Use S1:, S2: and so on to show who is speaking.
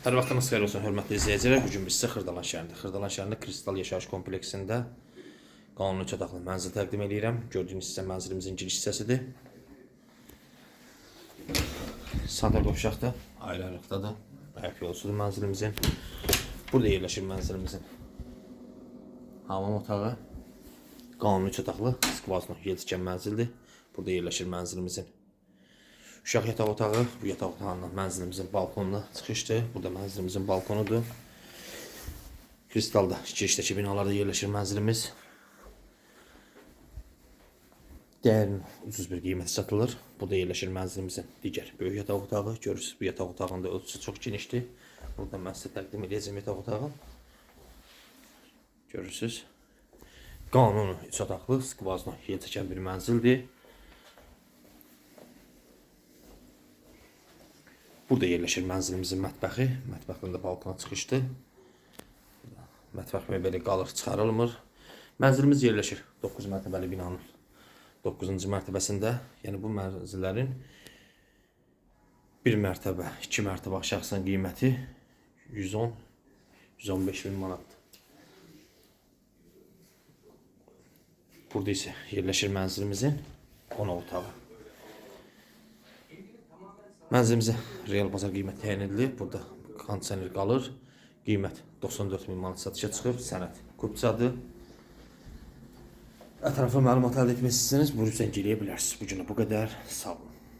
S1: Hər vaxtınız xeyir olsun, hörmətli izləyicilər. Bu gün biz sizə Xırdalan şəhərində, Xırdalan şəhərində Kristal yaşayış kompleksində qanuni üç otaqlı mənzil təqdim edirəm. Gördüyünüz sizə mənzilimizin giriş hissəsidir. Sadar qovşaqda, ayrı-ayrılıqdadır. Ayaq yolusudur mənzilimizin. Burada yerləşir mənzilimizin hamam otağı. Qanuni üç otaqlı, skvazno yetişkən mənzildir. Burada yerləşir mənzilimizin Uşaq yataq otağı, bu yataq otağından mənzilimizin balkonuna çıxışdır. Burada mənzilimizin balkonudur. Kristalda girişdəki binalarda yerləşir mənzilimiz. Dəyərin ucuz bir qiymət satılır. Burada yerləşir mənzilimizin digər böyük yataq otağı. Görürsünüz bu yataq otağında ölçüsü çox genişdir. Burada mən sizə təqdim edəcəm yataq otağı. Görürsünüz. Qanuni 3 otaqlı, skvazno yer çəkən bir mənzildir. Burada yerləşir mənzilimizin mətbəxi. Mətbəxdən də balkona çıxışdır. Mətbəx mebeli qalır, çıxarılmır. Mənzilimiz yerləşir 9 mərtəbəli binanın 9-cu mərtəbəsində. Yəni bu mənzillərin 1 mərtəbə, 2 mərtəbə şəxsən qiyməti 110 115 min manatdır. Burada isə yerləşir mənzilimizin qonaq otağı. Mənzilimizə real bazar qiyməti təyin edilib. Burada kondisioner qalır. Qiymət 94 min manat satışa çıxıb. Sənəd kupçadır. Ətraflı məlumat əldə etmək istəsəniz, buyurun zəng eləyə bilərsiniz. Bu günə bu qədər. Sağ olun.